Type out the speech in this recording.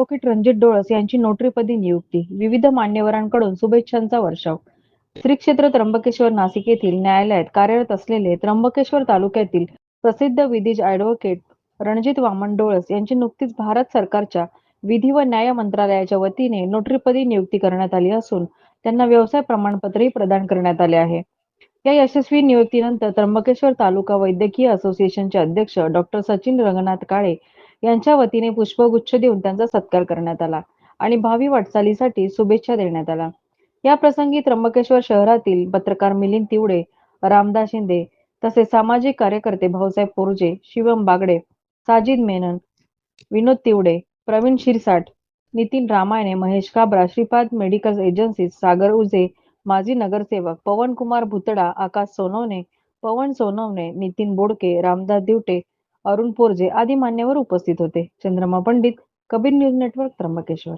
Advocate Ranjit डोळस यांची नोटरीपदी नियुक्ती. विविध मान्यवरांकडून शुभेच्छांचा वर्षाव. श्री क्षेत्र त्र्यंबकेश्वर नाशिक येथील न्यायालयात कार्यरत असलेले त्र्यंबकेश्वर तालुक्यातील प्रसिद्ध विधीज ॲडव्होकेट रणजित वामन डोळस यांची नुकतीच भारत सरकारच्या विधी व न्याय मंत्रालयाच्या वतीने नोटरीपदी नियुक्ती करण्यात आली असून त्यांना व्यवसाय प्रमाणपत्रही प्रदान करण्यात आले आहे. या यशस्वी नियुक्तीनंतर त्र्यंबकेश्वर तालुका वैद्यकीय असोसिएशनचे अध्यक्ष डॉक्टर सचिन रंगनाथ काळे यांच्या वतीने पुष्पगुच्छ देऊन त्यांचा सत्कार करण्यात आला आणि भावी वाटचालीसाठी शुभेच्छा देण्यात आला या प्रसंगी त्र्यंबकेश्वर शहरातील पत्रकार मिलिंद तिवडे रामदास शिंदे तसेच सामाजिक कार्यकर्ते भाऊसाहेब पोरजे शिवम बागडे साजिद मेनन विनोद तिवडे प्रवीण शिरसाट नितीन रामायणे महेश काबरा श्रीपाद मेडिकल एजन्सी सागर उजे माजी नगरसेवक पवन कुमार भुतडा आकाश सोनवणे पवन सोनवणे नितीन बोडके रामदास दिवटे अरुण पोरजे आदी मान्यवर उपस्थित होते. Chandrama Pandit Kabir news network Trimbakeshwar.